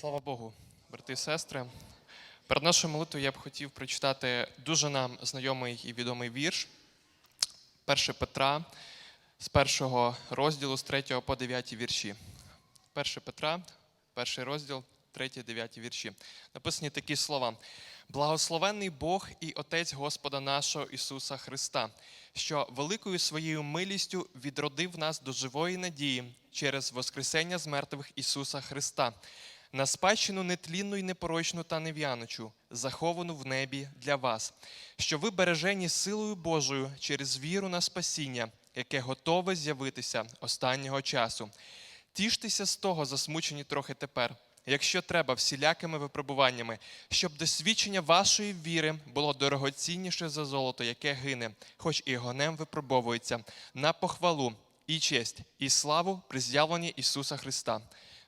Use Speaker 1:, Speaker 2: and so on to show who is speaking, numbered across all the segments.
Speaker 1: Слава Богу, брати і сестри. Перед нашою молитвою я б хотів прочитати дуже нам знайомий і відомий вірш 1 Петра з першого розділу з 3 по 9 вірші. 1 Петра, перший розділ, 3-9 вірші. Написані такі слова: Благословенний Бог і Отець Господа нашого Ісуса Христа, що великою своєю милістю відродив нас до живої надії через Воскресення з мертвих Ісуса Христа, на спадщину нетлінну і непорочну та нев'яночу, заховану в небі для вас, що ви бережені силою Божою через віру на спасіння, яке готове з'явитися останнього часу. Тіштеся з того, засмучені трохи тепер, якщо треба, всілякими випробуваннями, щоб досвідчення вашої віри було дорогоцінніше за золото, яке гине, хоч і гонем випробовується, на похвалу і честь, і славу при з'явленні Ісуса Христа.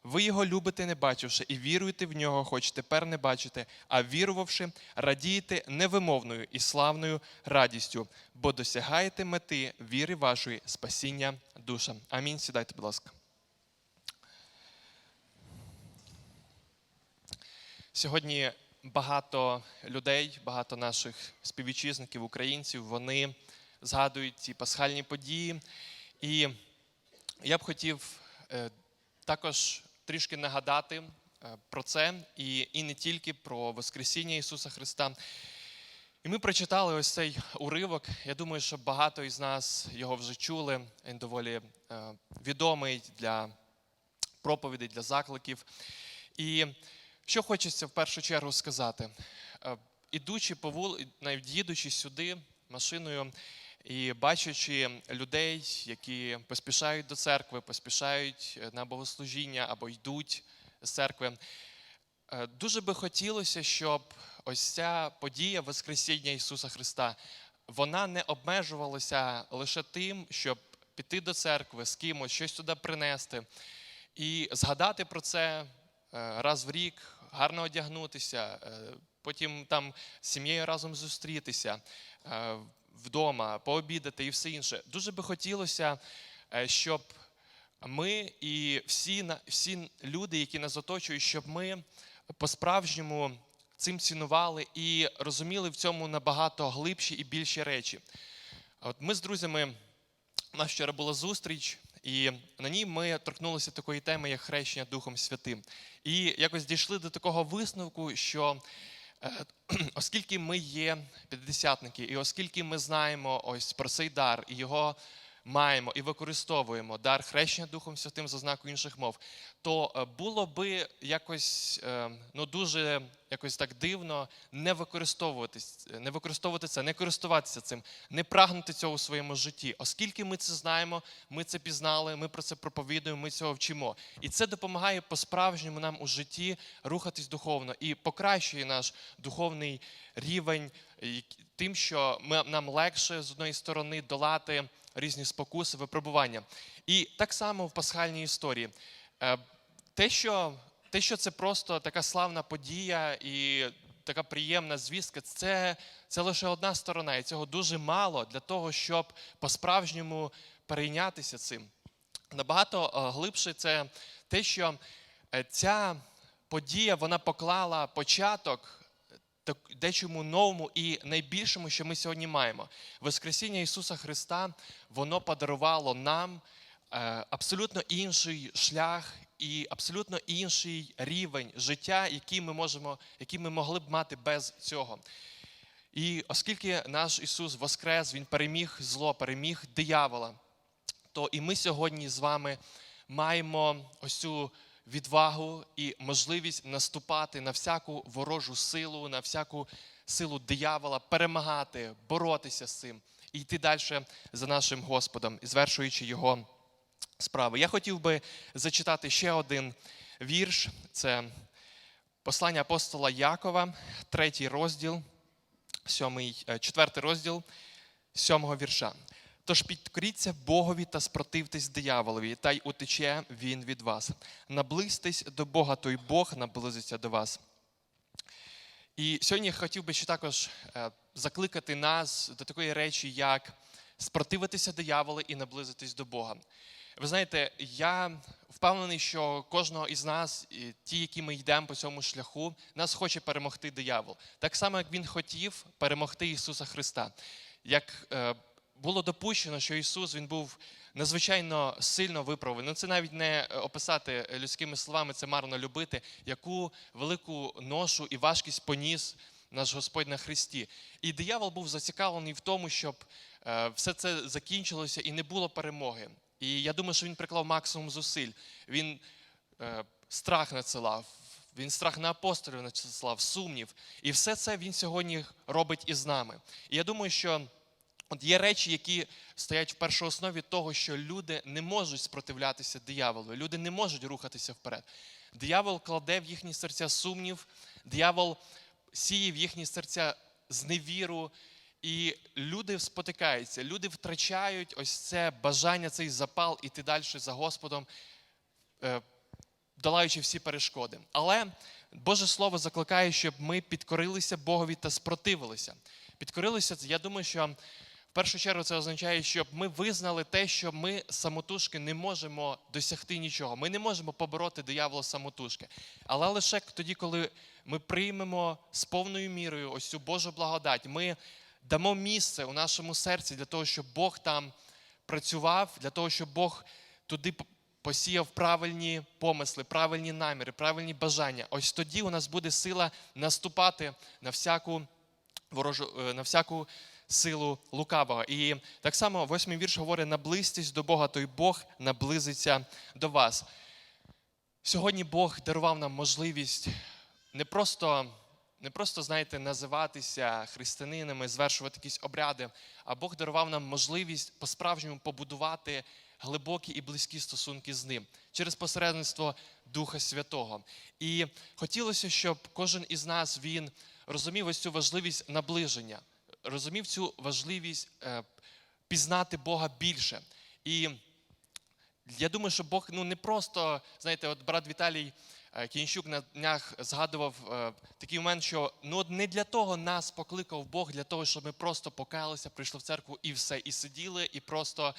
Speaker 1: Ви його любите, не бачивши, і віруєте в нього, хоч тепер не бачите, а вірувавши, радієте невимовною і славною радістю, бо досягаєте мети віри вашої спасіння душам. Амінь. Сідайте, будь ласка. Сьогодні багато людей, багато наших співвітчизників, українців, вони згадують ці пасхальні події. І я б хотів е, також трішки нагадати е, про це, і, і не тільки про Воскресіння Ісуса Христа. І ми прочитали ось цей уривок. Я думаю, що багато із нас його вже чули. Він доволі е, відомий для проповідей, для закликів. І що хочеться в першу чергу сказати? Е, Ідучи по вул... навіть їдучи сюди машиною і бачачи людей, які поспішають до церкви, поспішають е, на богослужіння або йдуть з церкви, е, дуже би хотілося, щоб ось ця подія Воскресіння Ісуса Христа вона не обмежувалася лише тим, щоб піти до церкви з кимось, щось туди принести і згадати про це е, раз в рік, гарно одягнутися, потім там з сім'єю разом зустрітися вдома, пообідати і все інше. Дуже би хотілося, е, щоб ми і всі, всі люди, які нас оточують, щоб ми по-справжньому цим цінували і розуміли в цьому набагато глибші і більші речі. От ми з друзями у нас вчора була зустріч, і на ній ми торкнулися такої теми, як хрещення Духом Святим. І якось дійшли до такого висновку, що оскільки ми є п'ятдесятники, і оскільки ми знаємо ось про цей дар, і його маємо і використовуємо дар хрещення Духом Святим за знаку інших мов, то е, було би якось е, ну дуже якось так дивно не використовуватись, не використовувати це, не користуватися цим, не прагнути цього у своєму житті. Оскільки ми це знаємо, ми це пізнали, ми про це проповідуємо, ми цього вчимо. І це допомагає по-справжньому нам у житті рухатись духовно і покращує наш духовний рівень тим, що ми, нам легше з одної сторони долати різні спокуси, випробування. І так само в пасхальній історії. Е, Те, що, те, що це просто така славна подія і така приємна звістка, це, це лише одна сторона, і цього дуже мало для того, щоб по-справжньому перейнятися цим. Набагато е, глибше це те, що е, ця подія вона поклала початок дечому новому і найбільшому, що ми сьогодні маємо. Воскресіння Ісуса Христа, воно подарувало нам е, абсолютно інший шлях і абсолютно інший рівень життя, який ми можемо, який ми могли б мати без цього. І оскільки наш Ісус воскрес, Він переміг зло, переміг диявола, то і ми сьогодні з вами маємо ось цю відвагу і можливість наступати на всяку ворожу силу, на всяку силу диявола, перемагати, боротися з цим і йти далі за нашим Господом, звершуючи його справи. Я хотів би зачитати ще один вірш. Це послання апостола Якова, третій розділ, сьомий, е, четвертий розділ сьомого вірша. Тож підкоріться Богові та спротивтесь дияволові, та й утече він від вас. Наблизьтесь до Бога, то й Бог наблизиться до вас. І сьогодні я хотів би ще також е, закликати нас до такої речі, як спротивитися дияволу і наблизитись до Бога. Ви знаєте, я впевнений, що кожного із нас, ті, які ми йдемо по цьому шляху, нас хоче перемогти диявол. Так само, як він хотів перемогти Ісуса Христа. Як е, було допущено, що Ісус він був надзвичайно сильно виправлений. Ну, це навіть не описати людськими словами, це марно любити, яку велику ношу і важкість поніс наш Господь на Христі. І диявол був зацікавлений в тому, щоб е, все це закінчилося і не було перемоги. І я думаю, що він приклав максимум зусиль. Він е, страх надсилав, він страх на апостолів надсилав, сумнів. І все це він сьогодні робить із нами. І я думаю, що от є речі, які стоять в першооснові того, що люди не можуть спротивлятися дияволу, люди не можуть рухатися вперед. Диявол кладе в їхні серця сумнів, диявол сіє в їхні серця зневіру, і люди спотикаються, люди втрачають ось це бажання, цей запал іти далі за Господом, е, долаючи всі перешкоди. Але Боже Слово закликає, щоб ми підкорилися Богові та спротивилися. Підкорилися, я думаю, що в першу чергу це означає, щоб ми визнали те, що ми самотужки не можемо досягти нічого. Ми не можемо побороти диявола самотужки. Але лише тоді, коли ми приймемо з повною мірою ось цю Божу благодать, ми дамо місце у нашому серці для того, щоб Бог там працював, для того, щоб Бог туди посіяв правильні помисли, правильні наміри, правильні бажання. Ось тоді у нас буде сила наступати на всяку ворожу, е, на всяку силу лукавого. І так само восьмий вірш говорить: наблизьтесь до Бога, то й Бог наблизиться до вас. Сьогодні Бог дарував нам можливість не просто, не просто знаєте, називатися християнинами, звершувати якісь обряди, а Бог дарував нам можливість по-справжньому побудувати глибокі і близькі стосунки з ним через посередництво Духа Святого. І хотілося, щоб кожен із нас він розумів ось цю важливість наближення, розумів цю важливість е, пізнати Бога більше. І я думаю, що Бог ну не просто, знаєте, от брат Віталій Кінчук на днях згадував е, такий момент, що ну не для того нас покликав Бог, для того, щоб ми просто покаялися, прийшли в церкву і все, і сиділи, і просто,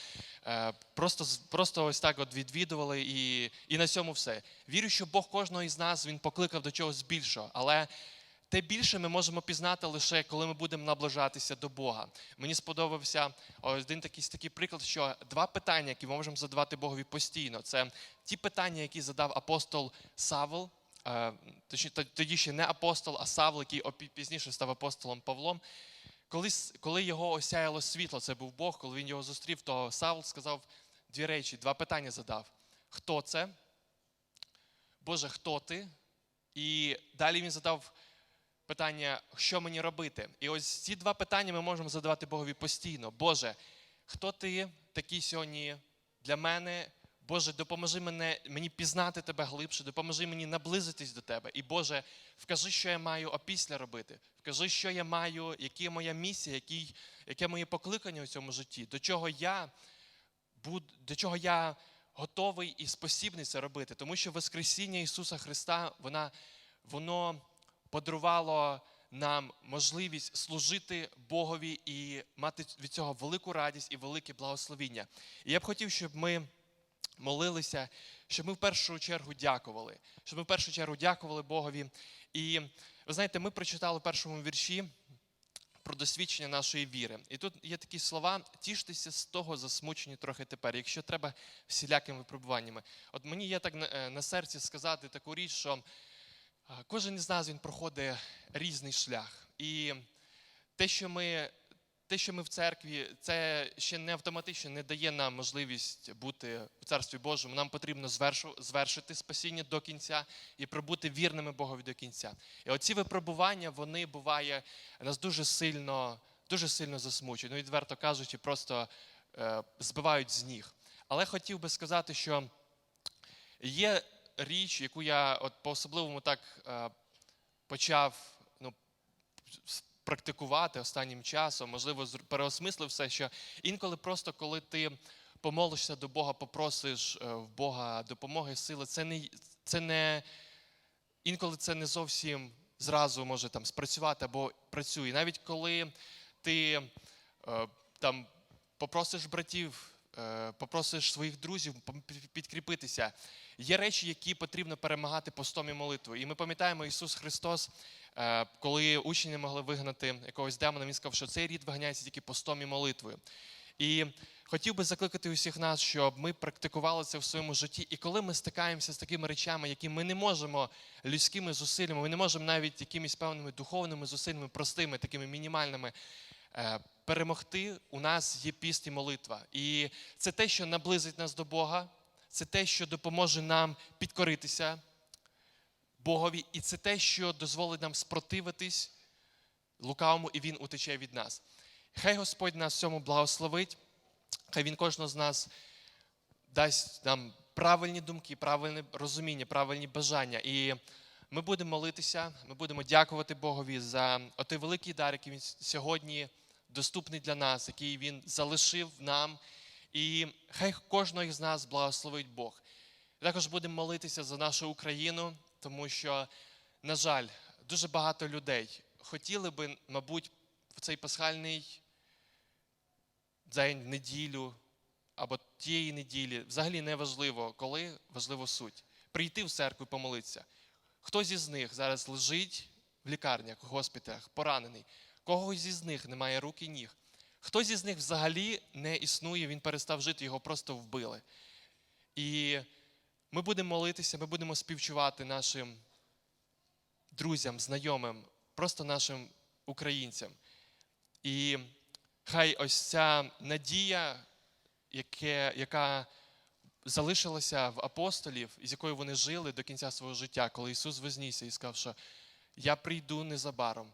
Speaker 1: е, просто, просто ось так от відвідували, і, і на цьому все. Вірю, що Бог кожного із нас він покликав до чогось більшого, але. Те більше ми можемо пізнати лише коли ми будемо наближатися до Бога. Мені сподобався один такий, такий приклад, що два питання, які ми можемо задавати Богові постійно, це ті питання, які задав апостол Савл, е, точні- т- тоді ще не апостол, а Савл, який пізніше став апостолом Павлом. Коли, коли його осяяло світло, це був Бог, коли він його зустрів, то Савл сказав дві речі, два питання задав: Хто це? Боже, хто ти? І далі він задав питання, що мені робити? І ось ці два питання ми можемо задавати Богові постійно. Боже, хто ти такий сьогодні для мене? Боже, допоможи мене, мені пізнати тебе глибше, допоможи мені наблизитись до тебе. І Боже, вкажи, що я маю опісля робити. Вкажи, що я маю, яка моя місія, який, яке моє покликання у цьому житті, до чого я буд- до чого я готовий і спосібний це робити. Тому що Воскресіння Ісуса Христа, вона, воно подарувало нам можливість служити Богові і мати від цього велику радість і велике благословіння. І я б хотів, щоб ми молилися, щоб ми в першу чергу дякували, щоб ми в першу чергу дякували Богові. І ви знаєте, ми прочитали в першому вірші про досвідчення нашої віри. І тут є такі слова: тіштеся з того, засмучені трохи тепер, якщо треба всілякими випробуваннями. От мені є так на, е, серці сказати таку річ, що кожен із нас він проходить різний шлях. І те, що ми. Те, що ми в церкві, це ще не автоматично не дає нам можливість бути у царстві Божому. Нам потрібно звершити спасіння до кінця і пробути вірними Богові до кінця. І оці випробування, вони буває нас дуже сильно, дуже сильно засмучують. Ну, відверто кажучи, просто е, збивають з ніг. Але хотів би сказати, що є річ, яку я от по-особливому так е, почав ну, практикувати останнім часом, можливо, переосмислив все, що інколи просто коли ти помолишся до Бога, попросиш е, в Бога допомоги, сили, це не, це не інколи це не зовсім зразу може там спрацювати або працює. Навіть коли ти е, там попросиш братів попросиш своїх друзів підкріпитися. Є речі, які потрібно перемагати постом і молитвою. І ми пам'ятаємо Ісус Христос, е, коли учні могли вигнати якогось демона, Він сказав, що цей рід виганяється тільки постом і молитвою. І хотів би закликати усіх нас, щоб ми практикували це в своєму житті. І коли ми стикаємося з такими речами, які ми не можемо людськими зусиллями, ми не можемо навіть якимись певними духовними зусиллями, простими, такими мінімальними. Перемогти у нас є піст і молитва. І це те, що наблизить нас до Бога, це те, що допоможе нам підкоритися Богові, і це те, що дозволить нам спротивитись лукавому, і Він утече від нас. Хай Господь нас цьому благословить, хай Він кожного з нас дасть нам правильні думки, правильне розуміння, правильні бажання. І ми будемо молитися, ми будемо дякувати Богові за той великий дар, який він сьогодні доступний для нас, який він залишив нам. І хай кожного із нас благословить Бог. Також будемо молитися за нашу Україну, тому що, на жаль, дуже багато людей хотіли би, мабуть, в цей пасхальний день, неділю або тієї неділі, взагалі не важливо, коли важливо суть. Прийти в церкву і помолитися. Хтось із них зараз лежить в лікарнях, в госпіталях, поранений. Когось із них немає рук і ніг. Хтось із них взагалі не існує, він перестав жити, його просто вбили. І ми будемо молитися, ми будемо співчувати нашим друзям, знайомим, просто нашим українцям. І хай ось ця надія, яке, яка залишилася в апостолів, з якою вони жили до кінця свого життя, коли Ісус вознісся і сказав, що я прийду незабаром.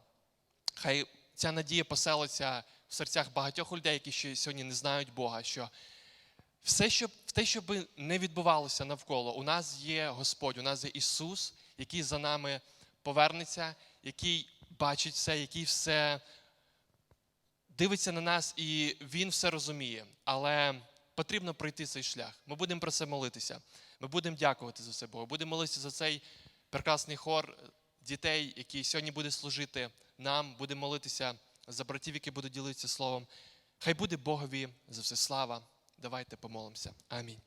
Speaker 1: Хай ця надія поселиться в серцях багатьох людей, які ще сьогодні не знають Бога. що все, що, те, що би не відбувалося навколо, у нас є Господь, у нас є Ісус, який за нами повернеться, який бачить все, який все дивиться на нас, і Він все розуміє. Але потрібно пройти цей шлях. Ми будемо про це молитися. Ми будемо дякувати за це Богу. Будемо молитися за цей прекрасний хор дітей, які сьогодні буде служити нам. Будемо молитися за братів, які будуть ділитися словом. Хай буде Богові за все слава. Давайте помолимося. Амінь.